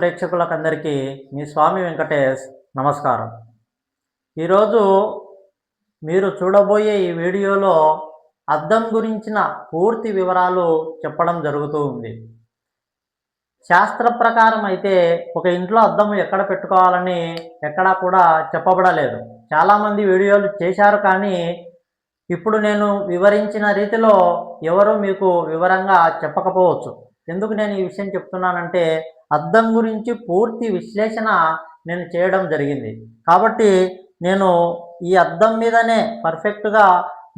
ప్రేక్షకులకందరికీ మీ స్వామి వెంకటేష్ నమస్కారం. ఈరోజు మీరు చూడబోయే ఈ వీడియోలో అద్దం గురించిన పూర్తి వివరాలు చెప్పడం జరుగుతూ ఉంది. శాస్త్ర ప్రకారం అయితే ఒక ఇంట్లో అద్దం ఎక్కడ పెట్టుకోవాలని ఎక్కడా కూడా చెప్పబడలేదు. చాలామంది వీడియోలు చేశారు కానీ ఇప్పుడు నేను వివరించిన రీతిలో ఎవరు మీకు వివరంగా చెప్పకపోవచ్చు. ఎందుకు నేను ఈ విషయం చెప్తున్నానంటే అద్దం గురించి పూర్తి విశ్లేషణ నేను చేయడం జరిగింది. కాబట్టి నేను ఈ అద్దం మీదనే పర్ఫెక్ట్గా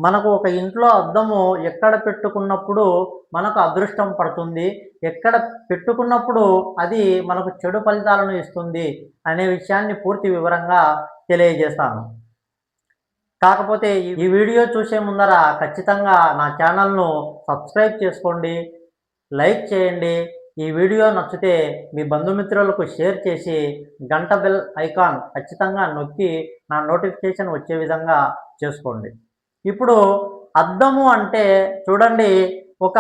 మనకు ఒక ఇంట్లో అద్దము ఎక్కడ పెట్టుకున్నప్పుడు మనకు అదృష్టం పడుతుంది ఎక్కడ పెట్టుకున్నప్పుడు అది మనకు చెడు ఫలితాలను ఇస్తుంది అనే విషయాన్ని పూర్తి వివరంగా తెలియజేస్తాను. కాకపోతే ఈ- ఈ వీడియో చూసే ముందర ఖచ్చితంగా నా ఛానల్ను సబ్స్క్రైబ్ చేసుకోండి. లైక్ చేయండి. ఈ వీడియో నచ్చితే మీ బంధుమిత్రులకు షేర్ చేసి గంట బెల్ ఐకాన్ ఖచ్చితంగా నొక్కి నా నోటిఫికేషన్ వచ్చే విధంగా చేసుకోండి. ఇప్పుడు అద్దము అంటే చూడండి ఒక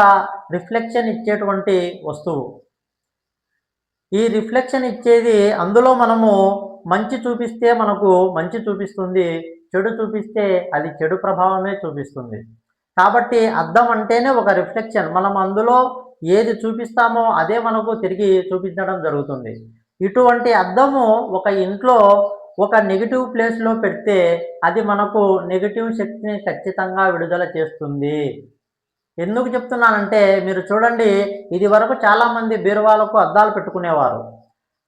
రిఫ్లెక్షన్ ఇచ్చేటువంటి వస్తువు. ఈ రిఫ్లెక్షన్ ఇచ్చేది అందులో మనము మంచి చూపిస్తే మనకు మంచి చూపిస్తుంది చెడు చూపిస్తే అది చెడు ప్రభావమే చూపిస్తుంది. కాబట్టి అద్దం అంటేనే ఒక రిఫ్లెక్షన్. మనం అందులో ఏది చూపిస్తామో అదే మనకు తిరిగి చూపించడం జరుగుతుంది. ఇటువంటి అద్దము ఒక ఇంట్లో ఒక నెగిటివ్ ప్లేస్లో పెడితే అది మనకు నెగిటివ్ శక్తిని ఖచ్చితంగా విడుదల చేస్తుంది. ఎందుకు చెప్తున్నానంటే మీరు చూడండి ఇది వరకు చాలామంది బీరువాలకు అద్దాలు పెట్టుకునేవారు.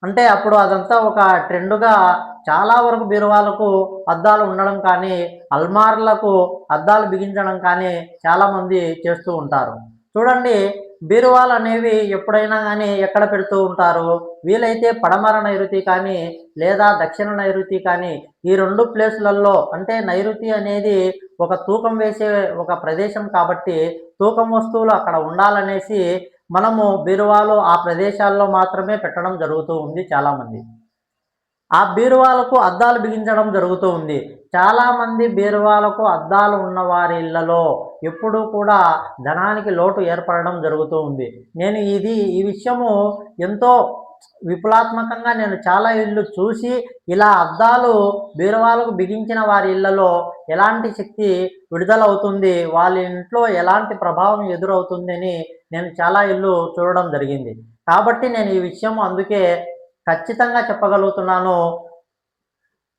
అంటే అప్పుడు అదంతా ఒక ట్రెండ్గా చాలా వరకు బీరువాలకు అద్దాలు ఉండడం కానీ అల్మార్లకు అద్దాలు బిగించడం కానీ చాలామంది చేస్తూ ఉంటారు. చూడండి బీరువాలు అనేవి ఎప్పుడైనా కానీ ఎక్కడ పెడుతూ ఉంటారు? వీలైతే పడమర నైరుతి కానీ లేదా దక్షిణ నైరుతి కానీ ఈ రెండు ప్లేసులలో అంటే నైరుతి అనేది ఒక తూకం వేసే ఒక ప్రదేశం కాబట్టి తూకం వస్తువులు అక్కడ ఉండాలనేసి మనము బీరువాలు ఆ ప్రదేశాల్లో మాత్రమే పెట్టడం జరుగుతూ ఉంది చాలామంది. ఆ బీరువాలకు అద్దాలు బిగించడం జరుగుతూ ఉంది. చాలామంది బీరువాలకు అద్దాలు ఉన్న వారి ఇళ్ళలో ఎప్పుడూ కూడా ధనానికి లోటు ఏర్పడడం జరుగుతూ ఉంది. నేను ఇది ఈ విషయము ఎంతో విపులాత్మకంగా నేను చాలా ఇళ్ళు చూసి ఇలా అద్దాలు బీరువాలకు బిగించిన వారి ఇళ్ళలో ఎలాంటి శక్తి విడుదలవుతుంది వాళ్ళ ఇంట్లో ఎలాంటి ప్రభావం ఎదురవుతుందని నేను చాలా ఇల్లు చూడడం జరిగింది. కాబట్టి నేను ఈ విషయం అందుకే ఖచ్చితంగా చెప్పగలుగుతున్నాను.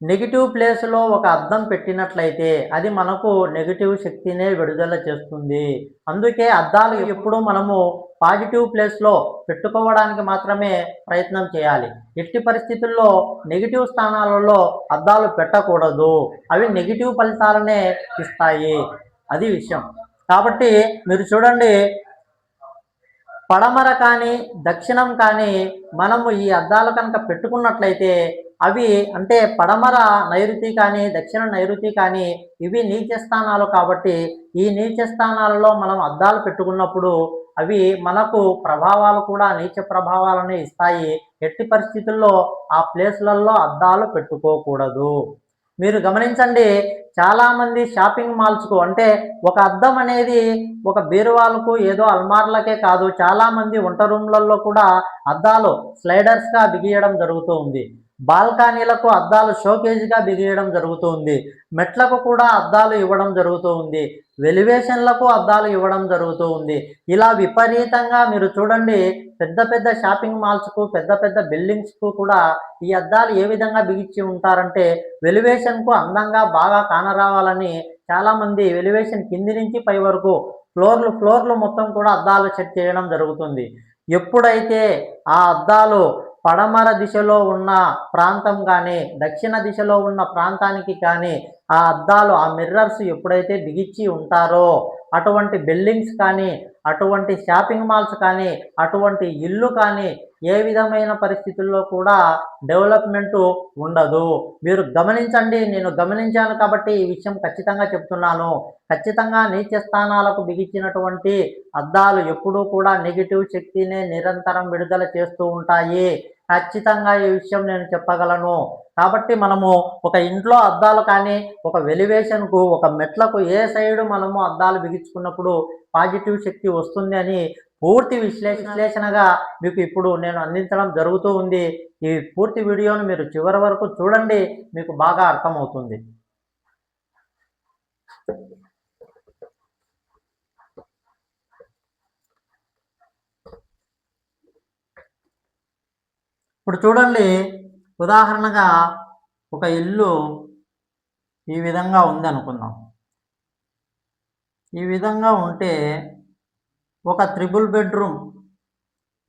నెగిటివ్ ప్లేస్లో ఒక అద్దం పెట్టినట్లయితే అది మనకు నెగిటివ్ శక్తినే విడుదల చేస్తుంది. అందుకే అద్దాలు ఎప్పుడూ మనము పాజిటివ్ ప్లేస్లో పెట్టుకోవడానికి మాత్రమే ప్రయత్నం చేయాలి. ఎట్టి పరిస్థితుల్లో నెగిటివ్ స్థానాలలో అద్దాలు పెట్టకూడదు. అవి నెగిటివ్ ఫలితాలనే ఇస్తాయి. అది విషయం. కాబట్టి మీరు చూడండి పడమర కానీ దక్షిణం కానీ మనము ఈ అద్దాలు కనుక పెట్టుకున్నట్లయితే అవి అంటే పడమర నైరుతి కానీ దక్షిణ నైరుతి కానీ ఇవి నీచ స్థానాలు కాబట్టి ఈ నీచ స్థానాలలో మనం అద్దాలు పెట్టుకున్నప్పుడు అవి మనకు ప్రభావాలు కూడా నీచ ప్రభావాలను ఇస్తాయి. ఎట్టి పరిస్థితుల్లో ఆ ప్లేస్లలో అద్దాలు పెట్టుకోకూడదు. మీరు గమనించండి చాలామంది షాపింగ్ మాల్స్కు అంటే ఒక అద్దం అనేది ఒక బీరువాలకు ఏదో అల్మార్లకే కాదు చాలామంది వంట రూమ్లలో కూడా అద్దాలు స్లైడర్స్గా బిగియడం జరుగుతూ ఉంది. బాల్కనీలకు అద్దాలు షోకేజ్గా బిగియడం జరుగుతుంది. మెట్లకు కూడా అద్దాలు ఇవ్వడం జరుగుతూ ఉంది వెలివేషన్లకు అద్దాలు ఇవ్వడం జరుగుతూ ఉంది ఇలా విపరీతంగా మీరు చూడండి పెద్ద పెద్ద షాపింగ్ మాల్స్కు పెద్ద పెద్ద బిల్డింగ్స్కు కూడా ఈ అద్దాలు ఏ విధంగా బిగించి ఉంటారంటే వెలివేషన్కు అందంగా బాగా కానరావాలని చాలామంది వెలివేషన్ కింది నుంచి పై వరకు ఫ్లోర్లు ఫ్లోర్లు మొత్తం కూడా అద్దాలు సెట్ చేయడం జరుగుతుంది. ఎప్పుడైతే ఆ అద్దాలు పడమర దిశలో ఉన్న ప్రాంతం కానీ దక్షిణ దిశలో ఉన్న ప్రాంతానికి కానీ ఆ అద్దాలు ఆ మిర్రర్స్ ఎప్పుడైతే బిగించి ఉంటారో అటువంటి బిల్డింగ్స్ కానీ అటువంటి షాపింగ్ మాల్స్ కానీ అటువంటి ఇల్లు కానీ ఏ విధమైన పరిస్థితుల్లో కూడా డెవలప్మెంట్ ఉండదు. మీరు గమనించండి నేను గమనించాను కాబట్టి ఈ విషయం ఖచ్చితంగా చెప్తున్నాను. ఖచ్చితంగా నీచ స్థానాలకు బిగించినటువంటి అద్దాలు ఎప్పుడూ కూడా నెగిటివ్ శక్తినే నిరంతరం విడుదల చేస్తూ ఉంటాయి. ఖచ్చితంగా ఈ విషయం నేను చెప్పగలను. కాబట్టి మనము ఒక ఇంట్లో అద్దాలు కానీ ఒక వెలివేషన్కు ఒక మెట్లకు ఏ సైడు మనము అద్దాలు బిగించుకున్నప్పుడు పాజిటివ్ శక్తి వస్తుంది అని పూర్తి విశ్లేషణగా మీకు ఇప్పుడు నేను అందించడం జరుగుతూ ఉంది. ఈ పూర్తి వీడియోను మీరు చివరి వరకు చూడండి మీకు బాగా అర్థమవుతుంది. ఇప్పుడు చూడండి ఉదాహరణగా ఒక ఇల్లు ఈ విధంగా ఉంది అనుకుందాం ఈ విధంగా ఉంటే ఒక త్రిబుల్ బెడ్రూమ్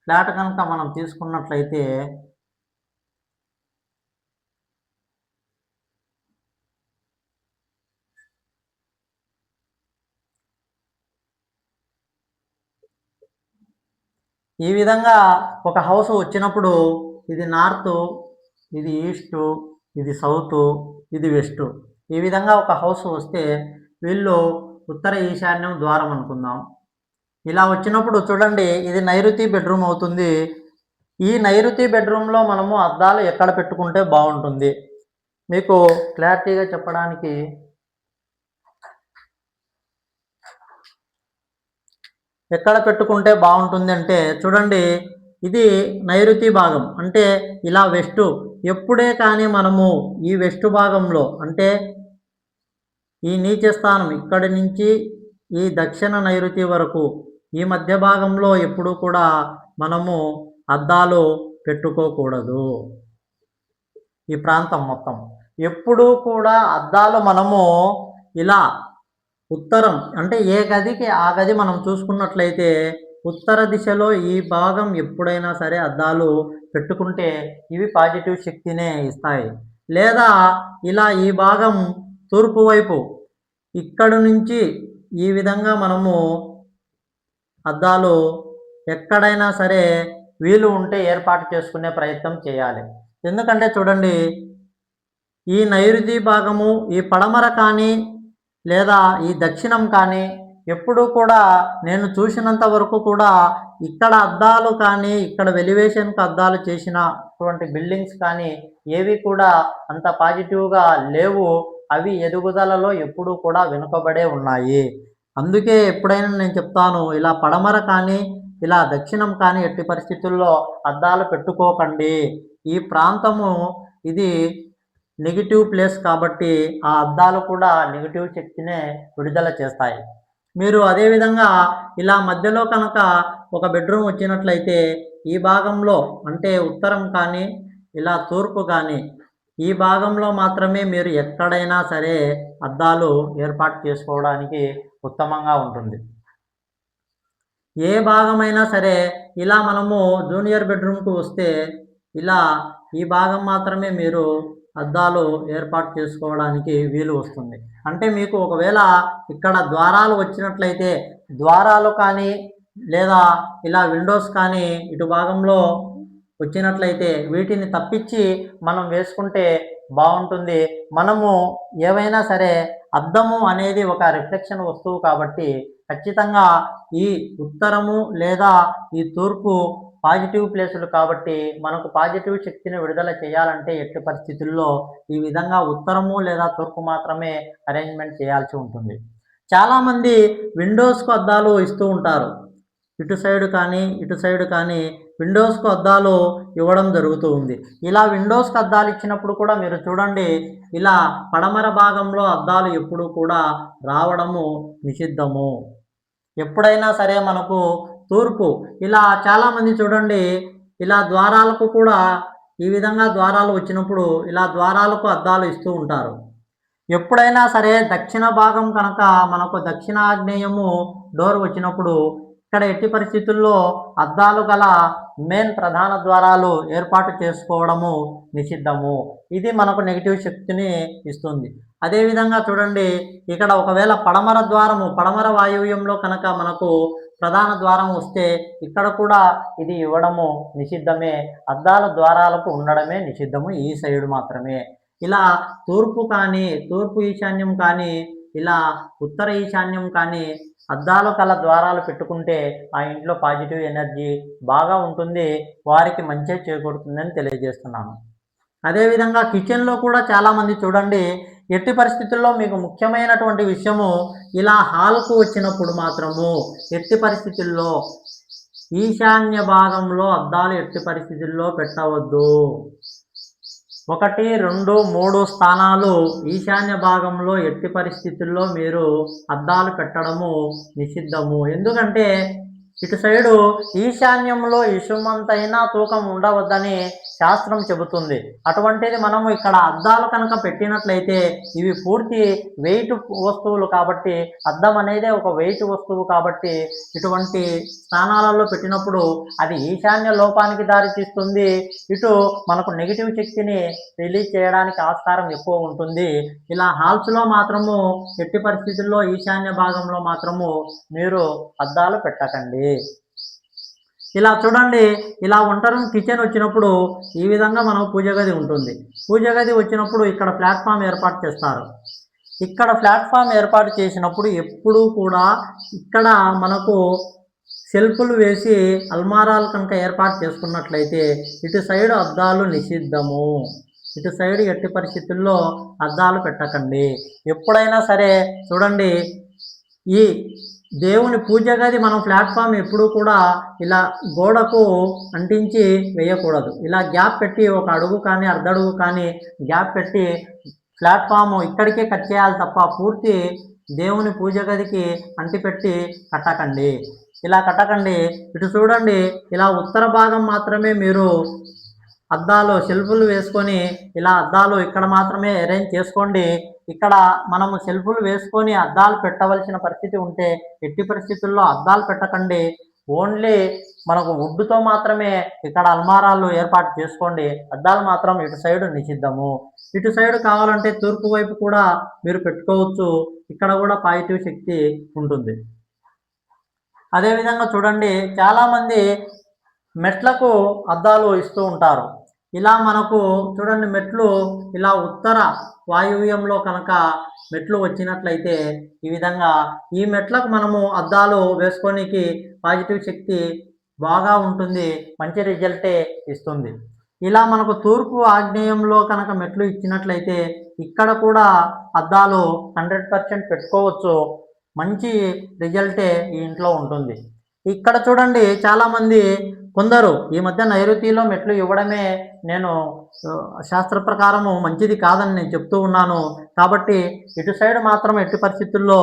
ఫ్లాట్ కనుక మనం తీసుకున్నట్లయితే ఈ విధంగా ఒక హౌస్ వచ్చినప్పుడు ఇది నార్త్ ఇది ఈస్ట్ ఇది సౌత్ ఇది వెస్ట్. ఈ విధంగా ఒక హౌస్ వస్తే వీళ్ళు ఉత్తర ఈశాన్యం ద్వారం అనుకుందాం. ఇలా వచ్చినప్పుడు చూడండి ఇది నైరుతి బెడ్రూమ్ అవుతుంది. ఈ నైరుతి బెడ్రూమ్లో మనము అద్దాలు ఎక్కడ పెట్టుకుంటే బాగుంటుంది? మీకు క్లారిటీగా చెప్పడానికి ఎక్కడ పెట్టుకుంటే బాగుంటుంది అంటే చూడండి ఇది నైరుతి భాగం. అంటే ఇలా వెస్ట్. ఎప్పుడే కానీ మనము ఈ వెస్ట్ భాగంలో అంటే ఈ నీచ స్థానం ఇక్కడి నుంచి ఈ దక్షిణ నైరుతి వరకు ఈ మధ్య భాగంలో ఎప్పుడు కూడా మనము అద్దాలు పెట్టుకోకూడదు. ఈ ప్రాంతం మొత్తం. ఎప్పుడూ కూడా అద్దాలు మనము ఇలా ఉత్తరం అంటే ఏ గదికి ఆ గది మనం చూసుకున్నట్లయితే ఉత్తర దిశలో ఈ భాగం ఎప్పుడైనా సరే అద్దాలు పెట్టుకుంటే ఇవి పాజిటివ్ శక్తినే ఇస్తాయి. లేదా ఇలా ఈ భాగం తూర్పు వైపు ఇక్కడి నుంచి ఈ విధంగా మనము అద్దాలు ఎక్కడైనా సరే వీలు ఉంటే ఏర్పాటు చేసుకునే ప్రయత్నం చేయాలి. ఎందుకంటే చూడండి ఈ నైరుతి భాగము ఈ పడమర కానీ లేదా ఈ దక్షిణం కానీ ఎప్పుడూ కూడా నేను చూసినంత వరకు కూడా ఇక్కడ అద్దాలు కానీ ఇక్కడ వెలివేషన్కి అద్దాలు చేసినటువంటి బిల్డింగ్స్ కానీ ఏవి కూడా అంత పాజిటివ్గా లేవు. అవి ఎదుగుదలలో ఎప్పుడూ కూడా వెనుకబడే ఉన్నాయి. అందుకే ఎప్పుడైనా నేను చెప్తాను ఇలా పడమర కానీ ఇలా దక్షిణం కానీ ఎట్టి పరిస్థితుల్లో అద్దాలు పెట్టుకోకండి. ఈ ప్రాంతము ఇది నెగిటివ్ ప్లేస్ కాబట్టి ఆ అద్దాలు కూడా నెగిటివ్ శక్తినే విడుదల చేస్తాయి. మీరు అదేవిధంగా ఇలా మధ్యలో కనుక ఒక బెడ్రూమ్ వచ్చినట్లయితే ఈ భాగంలో అంటే ఉత్తరం కానీ ఇలా తూర్పు కానీ ఈ భాగంలో మాత్రమే మీరు ఎక్కడైనా సరే అద్దాలు ఏర్పాటు చేసుకోవడానికి ఉత్తమంగా ఉంటుంది. ఏ భాగమైనా సరే ఇలా మనము జూనియర్ బెడ్రూమ్కు వస్తే ఇలా ఈ భాగం మాత్రమే మీరు అద్దాలు ఏర్పాటు చేసుకోవడానికి వీలు వస్తుంది. అంటే మీకు ఒకవేళ ఇక్కడ ద్వారాలు వచ్చినట్లయితే ద్వారాలు కానీ లేదా ఇలా విండోస్ కానీ ఇటు భాగంలో వచ్చినట్లయితే వీటిని తప్పించి మనం వేసుకుంటే బాగుంటుంది. మనము ఏవైనా సరే అద్దము అనేది ఒక రిఫ్లెక్షన్ వస్తువు కాబట్టి ఖచ్చితంగా ఈ ఉత్తరము లేదా ఈ తూర్పు పాజిటివ్ ప్లేసులు కాబట్టి మనకు పాజిటివ్ శక్తిని విడుదల చేయాలంటే ఎట్టి పరిస్థితుల్లో ఈ విధంగా ఉత్తరము లేదా తూర్పు మాత్రమే అరేంజ్మెంట్ చేయాల్సి ఉంటుంది. చాలామంది విండోస్కు అద్దాలు ఇస్తూ ఉంటారు. ఇటు సైడ్ కానీ ఇటు సైడ్ కానీ విండోస్కు అద్దాలు ఇవ్వడం జరుగుతూ ఉంది. ఇలా విండోస్కి అద్దాలు ఇచ్చినప్పుడు కూడా మీరు చూడండి ఇలా పడమర భాగంలో అద్దాలు ఎప్పుడు కూడా రావడము నిషిద్ధము. ఎప్పుడైనా సరే మనకు తూర్పు. ఇలా చాలామంది చూడండి ఇలా ద్వారాలకు కూడా ఈ విధంగా ద్వారాలు వచ్చినప్పుడు ఇలా ద్వారాలకు అద్దాలు ఇస్తూ ఉంటారు. ఎప్పుడైనా సరే దక్షిణ భాగం కనుక మనకు దక్షిణాగ్నేయము డోర్ వచ్చినప్పుడు ఇక్కడ ఎట్టి పరిస్థితుల్లో అద్దాలు గల మెయిన్ ప్రధాన ద్వారాలు ఏర్పాటు చేసుకోవడము నిషిద్ధము. ఇది మనకు నెగిటివ్ శక్తిని ఇస్తుంది. అదేవిధంగా చూడండి ఇక్కడ ఒకవేళ పడమర ద్వారము పడమర వాయువ్యంలో కనుక మనకు ప్రధాన ద్వారం వస్తే ఇక్కడ కూడా ఇది ఇవ్వడము నిషిద్ధమే. అద్దాల ద్వారాలకు ఉండడమే నిషిద్ధము ఈ సైడ్ మాత్రమే. ఇలా తూర్పు కానీ తూర్పు ఈశాన్యం కానీ ఇలా ఉత్తర ఈశాన్యం కానీ అద్దాలు కల ద్వారాలు పెట్టుకుంటే ఆ ఇంట్లో పాజిటివ్ ఎనర్జీ బాగా ఉంటుంది వారికి మంచి చేకూరుతుందని తెలియజేస్తున్నాను. అదేవిధంగా కిచెన్లో కూడా చాలామంది చూడండి ఎట్టి పరిస్థితుల్లో మీకు ముఖ్యమైనటువంటి విషయము ఇలా హాల్కు వచ్చినప్పుడు మాత్రము ఎట్టి పరిస్థితుల్లో ఈశాన్య భాగంలో అద్దాలు ఎట్టి పరిస్థితుల్లో పెట్టవద్దు. ఒకటి రెండు మూడు స్థానాలు ఈశాన్య భాగంలో ఎట్టి పరిస్థితుల్లో మీరు అద్దాలు పెట్టడము నిషిద్ధము. ఎందుకంటే ఇటు సైడు ఈశాన్యంలో ఇషుమంతైనా తూకం ఉండవద్దని శాస్త్రం చెబుతుంది. అటువంటిది మనము ఇక్కడ అద్దాలు కనుక పెట్టినట్లయితే ఇవి పూర్తి వెయిట్ వస్తువులు కాబట్టి అద్దం అనేది ఒక వెయిట్ వస్తువు కాబట్టి ఇటువంటి స్థానాలలో పెట్టినప్పుడు అది ఈశాన్య లోపానికి దారితీస్తుంది. ఇటు మనకు నెగిటివ్ శక్తిని రిలీజ్ చేయడానికి ఆస్కారం ఎక్కువ ఉంటుంది. ఇలా హాల్స్లో మాత్రము ఎట్టి పరిస్థితుల్లో ఈశాన్య భాగంలో మాత్రము మీరు అద్దాలు పెట్టకండి. ఇలా చూడండి ఇలా ఒంటరి కిచెన్ వచ్చినప్పుడు ఈ విధంగా మనం పూజ గది ఉంటుంది. పూజ గది వచ్చినప్పుడు ఇక్కడ ప్లాట్ఫామ్ ఏర్పాటు చేస్తారు. ఇక్కడ ప్లాట్ఫామ్ ఏర్పాటు చేసినప్పుడు ఎప్పుడూ కూడా ఇక్కడ మనకు సెల్ఫ్లు వేసి అల్మారాలు కనుక ఏర్పాటు చేసుకున్నట్లయితే ఇటు సైడ్ అద్దాలు నిషిద్ధము. ఇటు సైడ్ ఎట్టి పరిస్థితుల్లో అద్దాలు పెట్టకండి. ఎప్పుడైనా సరే చూడండి ఈ దేవుని పూజ గది మనం ప్లాట్ఫామ్ ఎప్పుడూ కూడా ఇలా గోడకు అంటించి వేయకూడదు. ఇలా గ్యాప్ పెట్టి ఒక అడుగు కానీ అర్ధ అడుగు కానీ గ్యాప్ పెట్టి ప్లాట్ఫామ్ ఇక్కడికే కట్ చేయాలి తప్ప పూర్తి దేవుని పూజ గదికి అంటిపెట్టి కట్టకండి. ఇలా కట్టకండి. ఇటు చూడండి. ఇలా ఉత్తర భాగం మాత్రమే మీరు అద్దాలు షెల్ఫ్లు వేసుకొని ఇలా అద్దాలు ఇక్కడ మాత్రమే అరేంజ్ చేసుకోండి. ఇక్కడ మనము సెల్ఫ్లు వేసుకొని అద్దాలు పెట్టవలసిన పరిస్థితి ఉంటే ఎట్టి పరిస్థితుల్లో అద్దాలు పెట్టకండి. ఓన్లీ మనకు వుడ్తో మాత్రమే ఇక్కడ అల్మారాలు ఏర్పాటు చేసుకోండి. అద్దాలు మాత్రం ఇటు సైడ్ నిషిద్ధము. ఇటు సైడ్ కావాలంటే తూర్పు వైపు కూడా మీరు పెట్టుకోవచ్చు. ఇక్కడ కూడా పాజిటివ్ శక్తి ఉంటుంది. అదేవిధంగా చూడండి చాలామంది మెట్లకు అద్దాలు ఇస్తూ ఉంటారు. ఇలా మనకు చూడండి మెట్లు ఇలా ఉత్తర వాయువ్యంలో కనుక మెట్లు వచ్చినట్లయితే ఈ విధంగా ఈ మెట్లకు మనము అద్దాలు వేసుకోనికి పాజిటివ్ శక్తి బాగా ఉంటుంది మంచి రిజల్టే ఇస్తుంది. ఇలా మనకు తూర్పు ఆగ్నేయంలో కనుక మెట్లు ఇచ్చినట్లయితే ఇక్కడ కూడా అద్దాలు హండ్రెడ్ పర్సెంట్ పెట్టుకోవచ్చు మంచి రిజల్టే ఈ ఇంట్లో ఉంటుంది. ఇక్కడ చూడండి చాలామంది కొందరు ఈ మధ్య నైరుతిలో మెట్లు ఇవ్వడమే నేను శాస్త్ర ప్రకారము మంచిది కాదని నేను చెప్తూ ఉన్నాను. కాబట్టి ఇటు సైడ్ మాత్రం ఎట్టి పరిస్థితుల్లో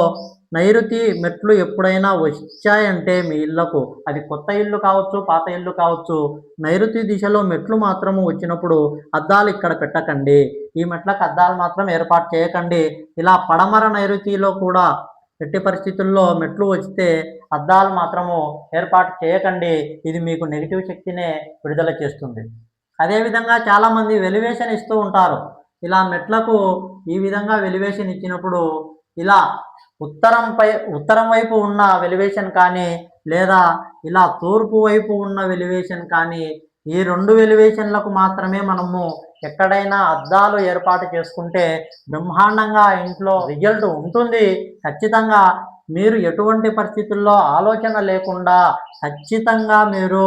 నైరుతి మెట్లు ఎప్పుడైనా వచ్చాయంటే మీ ఇళ్ళకు అది కొత్త ఇల్లు కావచ్చు పాత ఇల్లు కావచ్చు నైరుతి దిశలో మెట్లు మాత్రము వచ్చినప్పుడు అద్దాలు ఇక్కడ పెట్టకండి. ఈ మెట్లకు అద్దాలు మాత్రం ఏర్పాటు చేయకండి. ఇలా పడమర నైరుతిలో కూడా ఎట్టి పరిస్థితుల్లో మెట్లు వస్తే అద్దాలు మాత్రము ఏర్పాటు చేయకండి. ఇది మీకు నెగిటివ్ శక్తినే విడుదల చేస్తుంది. అదేవిధంగా చాలామంది వెలివేషన్ ఇస్తూ ఉంటారు. ఇలా మెట్లకు ఈ విధంగా వెలివేషన్ ఇచ్చినప్పుడు ఇలా ఉత్తరంపై ఉత్తరం వైపు ఉన్న వెలివేషన్ కానీ లేదా ఇలా తూర్పు వైపు ఉన్న వెలివేషన్ కానీ ఈ రెండు వెలివేషన్లకు మాత్రమే మనము ఎక్కడైనా అద్దాలు ఏర్పాటు చేసుకుంటే బ్రహ్మాండంగా ఇంట్లో రిజల్ట్ ఉంటుంది. ఖచ్చితంగా మీరు ఎటువంటి పరిస్థితుల్లో ఆలోచన లేకుండా ఖచ్చితంగా మీరు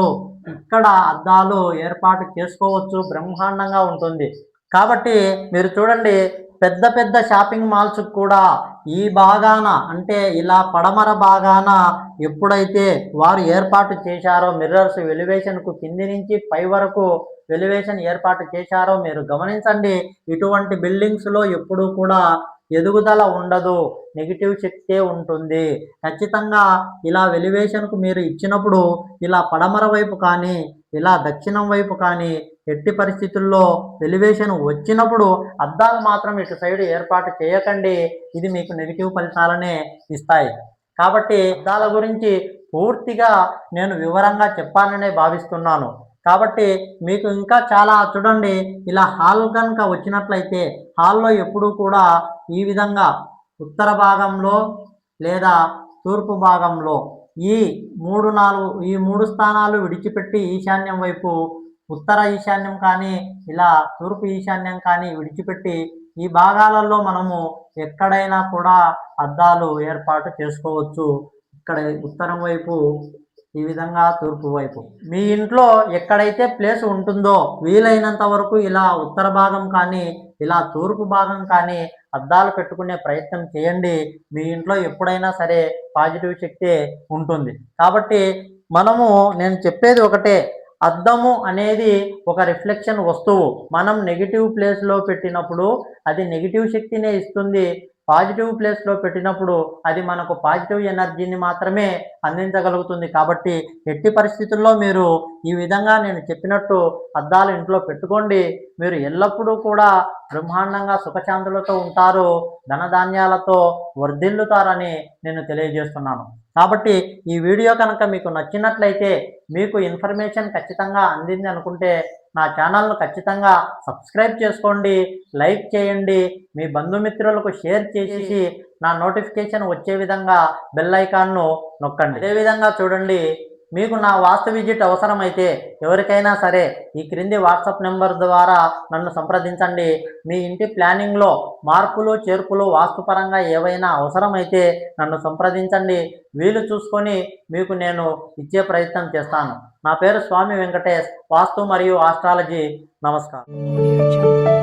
ఇక్కడ అద్దాలు ఏర్పాటు చేసుకోవచ్చు. బ్రహ్మాండంగా ఉంటుంది. కాబట్టి మీరు చూడండి పెద్ద పెద్ద షాపింగ్ మాల్స్ కూడా ఈ భాగాన అంటే ఇలా పడమర భాగాన ఎప్పుడైతే వారు ఏర్పాటు చేశారో మిర్రర్స్ వెలివేషన్కు కింది నుంచి పై వరకు వెలివేషన్ ఏర్పాటు చేశారో మీరు గమనించండి. ఇటువంటి బిల్డింగ్స్లో ఎప్పుడూ కూడా ఎదుగుదల ఉండదు నెగిటివ్ శక్తే ఉంటుంది. ఖచ్చితంగా ఇలా వెలివేషన్కు మీరు ఇచ్చినప్పుడు ఇలా పడమర వైపు కానీ ఇలా దక్షిణం వైపు కానీ ఎట్టి పరిస్థితుల్లో వెలివేషన్ వచ్చినప్పుడు అద్దాలు మాత్రం ఇటు సైడ్ ఏర్పాటు చేయకండి. ఇది మీకు నెగిటివ్ ఫలితాలనే ఇస్తాయి. కాబట్టి అద్దాల గురించి పూర్తిగా నేను వివరంగా చెప్పాననే భావిస్తున్నాను. కాబట్టి మీకు ఇంకా చాలా చూడండి. ఇలా హాల్ కనుక వచ్చినట్లయితే హాల్లో ఎప్పుడూ కూడా ఈ విధంగా ఉత్తర భాగంలో లేదా తూర్పు భాగంలో ఈ మూడు నాలుగు ఈ మూడు స్థానాలు విడిచిపెట్టి ఈశాన్యం వైపు ఉత్తర ఈశాన్యం కానీ ఇలా తూర్పు ఈశాన్యం కానీ విడిచిపెట్టి ఈ భాగాలలో మనము ఎక్కడైనా కూడా అద్దాలు ఏర్పాటు చేసుకోవచ్చు. ఇక్కడ ఉత్తరం వైపు ఈ విధంగా తూర్పు వైపు. మీ ఇంట్లో ఎక్కడైతే ప్లేస్ ఉంటుందో వీలైనంత వరకు ఇలా ఉత్తర భాగం కానీ ఇలా తూర్పు భాగం కానీ అద్దాలు పెట్టుకునే ప్రయత్నం చేయండి. మీ ఇంట్లో ఎప్పుడైనా సరే పాజిటివ్ శక్తి ఉంటుంది. కాబట్టి మనము నేను చెప్పేది ఒకటే అద్దము అనేది ఒక రిఫ్లెక్షన్ వస్తువు. మనం నెగిటివ్ ప్లేస్లో పెట్టినప్పుడు అది నెగిటివ్ శక్తినే ఇస్తుంది. పాజిటివ్ ప్లేస్లో పెట్టినప్పుడు అది మనకు పాజిటివ్ ఎనర్జీని మాత్రమే అందించగలుగుతుంది. కాబట్టి ఎట్టి పరిస్థితుల్లో మీరు ఈ విధంగా నేను చెప్పినట్టు అద్దాలు ఇంట్లో పెట్టుకోండి. మీరు ఎల్లప్పుడూ కూడా బ్రహ్మాండంగా సుఖశాంతులతో ఉంటారు. ధనధాన్యాలతో వర్ధిల్లుతారని నేను తెలియజేస్తున్నాను. కాబట్టి ఈ వీడియో కనుక మీకు నచ్చినట్లయితే మీకు ఇన్ఫర్మేషన్ ఖచ్చితంగా అందింది అనుకుంటే నా ఛానల్ను ఖచ్చితంగా సబ్స్క్రైబ్ చేసుకోండి లైక్ చేయండి మీ బంధుమిత్రులకు షేర్ చేసి నా నోటిఫికేషన్ వచ్చే విధంగా బెల్ ఐకాన్ను నొక్కండి. అదేవిధంగా చూడండి మీకు నా వాస్తు విజిట్ అవసరమైతే ఎవరికైనా సరే ఈ క్రింది వాట్సాప్ నెంబర్ ద్వారా నన్ను సంప్రదించండి. మీ ఇంటి ప్లానింగ్లో మార్పులు చేర్పులు వాస్తుపరంగా ఏవైనా అవసరమైతే నన్ను సంప్రదించండి. వీలు చూసుకొని మీకు నేను ఇచ్చే ప్రయత్నం చేస్తాను. నా పేరు స్వామి వెంకటేష్ వాస్తు మరియు ఆస్ట్రాలజీ. నమస్కారం.